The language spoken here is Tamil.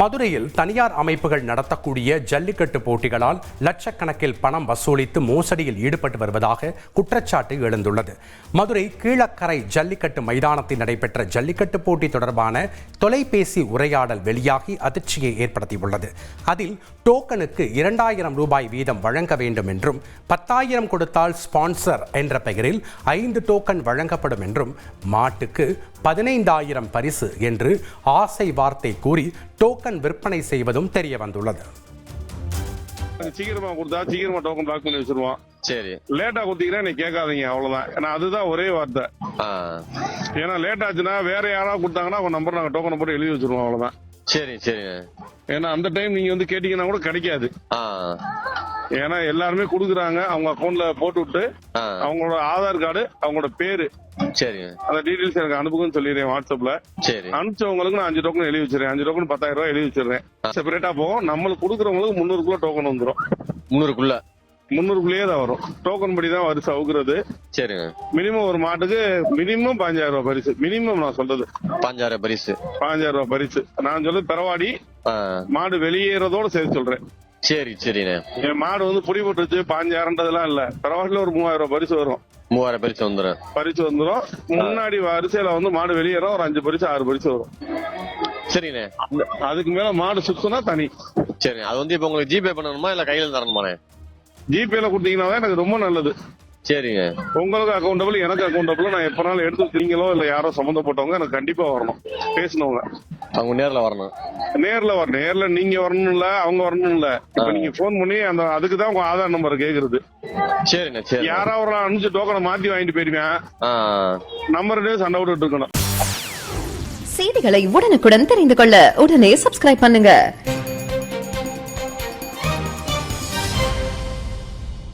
மதுரையில் தனியார் அமைப்புகள் நடத்தக்கூடிய ஜல்லிக்கட்டு போட்டிகளால் லட்சக்கணக்கில் பணம் வசூலித்து மோசடியில் ஈடுபட்டு வருவதாக குற்றச்சாட்டு எழுந்துள்ளது. மதுரை கீழக்கரை ஜல்லிக்கட்டு மைதானத்தில் நடைபெற்ற ஜல்லிக்கட்டு போட்டி தொடர்பான தொலைபேசி உரையாடல் வெளியாகி அதிர்ச்சியை ஏற்படுத்தியுள்ளது. அதில் டோக்கனுக்கு இரண்டாயிரம் ரூபாய் வீதம் வழங்க வேண்டும் என்றும் பத்தாயிரம் கொடுத்தால் ஸ்பான்சர் என்ற பெயரில் ஐந்து டோக்கன் வழங்கப்படும் என்றும் மாட்டுக்கு பதினைந்தாயிரம் பரிசு என்று ஆசை வார்த்தை கூறி டோக்கன் விற்பனை செய்வதும் தெரிய வந்துள்ளது. சீக்கிரமா கொடுத்தா சீக்கிரமா டோக்கன் பிளாக் பண்ணி வச்சிருவான் சரி. லேட்டா கொடுத்தீங்கன்னா நீ கேட்காதீங்க அவ்வளவுதான். ஏன்னா அதுதான் ஒரே வார்த்தை. ஏன்னா லேட் ஆச்சுன்னா வேற யாராவது கொடுத்தாங்கன்னா அவங்க நம்பர் நாங்க டோக்கனை போட்டு எழுதி வச்சிருவோம் அவ்வளவுதான். சரி சரிங்க ஏன்னா அந்த டைம் நீங்க வந்து கேட்டீங்கன்னா கூட கிடைக்காது. ஏன்னா எல்லாருமே கொடுக்குறாங்க. அவங்க அக்கௌண்ட்ல போட்டு விட்டு அவங்களோட ஆதார் கார்டு அவங்களோட பேரு சரிங்க. அந்த டீடைல்ஸ் எனக்கு அனுப்புங்கன்னு சொல்லிடுறேன் வாட்ஸ்அப்ல. சரி. அனுப்பிச்சவங்களுக்கு நான் அஞ்சு டோக்கன் எழுதி வச்சிருக்கேன் அஞ்சு டோக்கன் பத்தாயிரம் ரூபாய் எழுதி வச்சிருக்கேன் செப்பரேட்டா போகும். நம்மளுக்கு கொடுக்குறவங்களுக்கு முந்நூறுக்குள்ள டோக்கன் வந்துடும் முந்நூறுக்குள்ள? முந்நூறுக்குள்ளேயே தான் வரும். டோக்கன் படி தான் வரிசை அவுக்குறது. சரிங்க. மினிமம் ஒரு மாட்டுக்கு மினிமம் பாஞ்சாயிரம் ரூபாய் பரிசு. மினிமம் நான் சொல்றது. பாஞ்சாயிரம் பரிசு. பாஞ்சாயிரம் ரூபாய் பரிசு. நான் சொல்றது பெறவாடி மாடு வெளியேறதோட சேர்த்து சொல்றேன். சரி சரிண்ணே. என் மாடு வந்து புடி போட்டுருச்சு பாஞ்சாயிரம்ன்றதெல்லாம் இல்ல. பெறவாடில ஒரு மூவாயிரம் ரூபாய் பரிசு வரும். மூவாயிரம் பரிசு வந்துடும் பரிசு வந்துடும் முன்னாடி வரிசையில வந்து மாடு வெளியேறும் ஒரு அஞ்சு பரிசு ஆறு பரிசு வரும். சரிண்ணே. அதுக்கு மேல மாடு சுத்துனா தனி. சரிண்ணே அது வந்து இப்போ உங்களுக்கு ஜிபே பண்ணணுமா இல்ல கையில தரணுமாண்ணே? ஜிபேல கொடுத்தீங்கன்னா எனக்கு ரொம்ப நல்லது. சரிங்க உங்களுக்கு அக்கௌண்டபிள் எனக்கு அக்கௌண்டபிள் நான் எப்பனாலும் எடுத்து நீங்களோ இல்ல யாரோ சம்மந்தப்பட்டவங்க எனக்கு கண்டிப்பா வரணும். பேசினவங்க. அவங்க நேர்ல வரணும். நேர்ல வரணும். நேர்ல நீங்க வரணும் இல்ல அவங்க வரணும் இல்ல இப்ப நீங்க போன் பண்ணி அந்த அதுக்கு தான் உங்க ஆதார் நம்பர் கேக்குறது. சரிண்ணே சரி யாரா ஒரு அனுப்பிச்சு டோக்கனை மாத்தி வாங்கிட்டு போயிருவேன் நம்பர்லயே சண்டை விட்டுட்டு இருக்கணும். செய்திகளை உடனுக்குடன் தெரிந்து கொள்ள உடனே சப்ஸ்கிரைப் பண்ணுங்க.